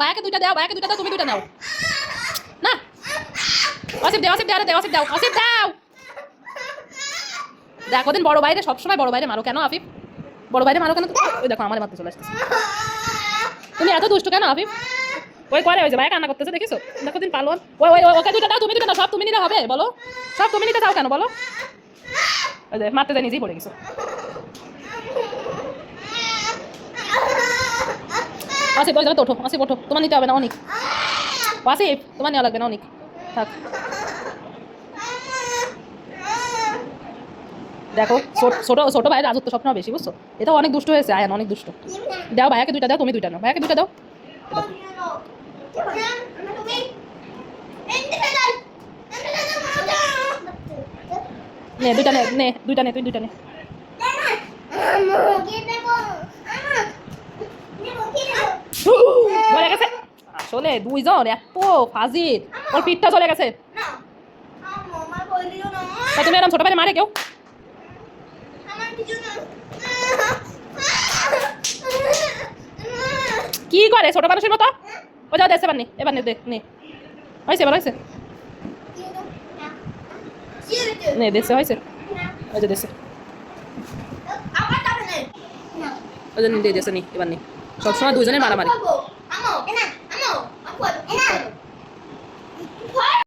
ভাইয়াকে দুইটা দাও ভাইয়াকে দুইটা দাও তুমি দুইটা নাও না অসিফ দাও অসিফ দাও আরে দাও অসিফ দাও অসিফ দাও দেখো দিন বড় বাইরে সবসময় বড় বাইরে মারো কেন আফিফ বড় বাইরে মারো কেন ওই দেখো আমার মারতে চলে আসতেছে তুমি এত দুষ্ট কেন আফিফ ওই করে ওই যে ভাই কান্না করতেছে দেখিছো দেখো দিন পালন ওই ওই ওকে দুইটা দাও তুমি দুইটা দাও সব তুমি নিলে হবে বলো সব তুমি নিতে চাও কেন বলো ওই যে মারতে যায় নিজেই পড়ে গেছো আসিফ ওই জায়গাতে ওঠো আসিফ ওঠো। তোমার নিতে হবে না, অনেক। আসিফ তোমার নেওয়া লাগবে না, অনেক। থাক। দেখো, ছোট ছোট ভাইয়ের রাজত্ব স্বপ্ন বেশি, বুঝছ? এটাও অনেক দুষ্ট হয়েছে, আয়ান, অনেক দুষ্ট। দাও, ভাইয়াকে দুইটা দাও, তুমি দুইটা নাও। ভাইয়াকে দুইটা দাও। নে, দুইটা নে নে, দুইটা নে তুই দুইটা নে চলে গেছে আসলে দুইজন এত ফাজিল। ওর পিঠটা চলে গেছে। তা তুমি এরকম ছোট ভাই মারে কেউ? কি করে? ছোট মানুষের মতো? ও যাও দেশে এবার নে এবার নে দেখ নে। হয়েছে এবার হয়েছে। নে দেশে হয়েছে। ওই যে দেশে ওই যে নে দেশে নি এবার নি। সবসময় দুজনে মারামারি।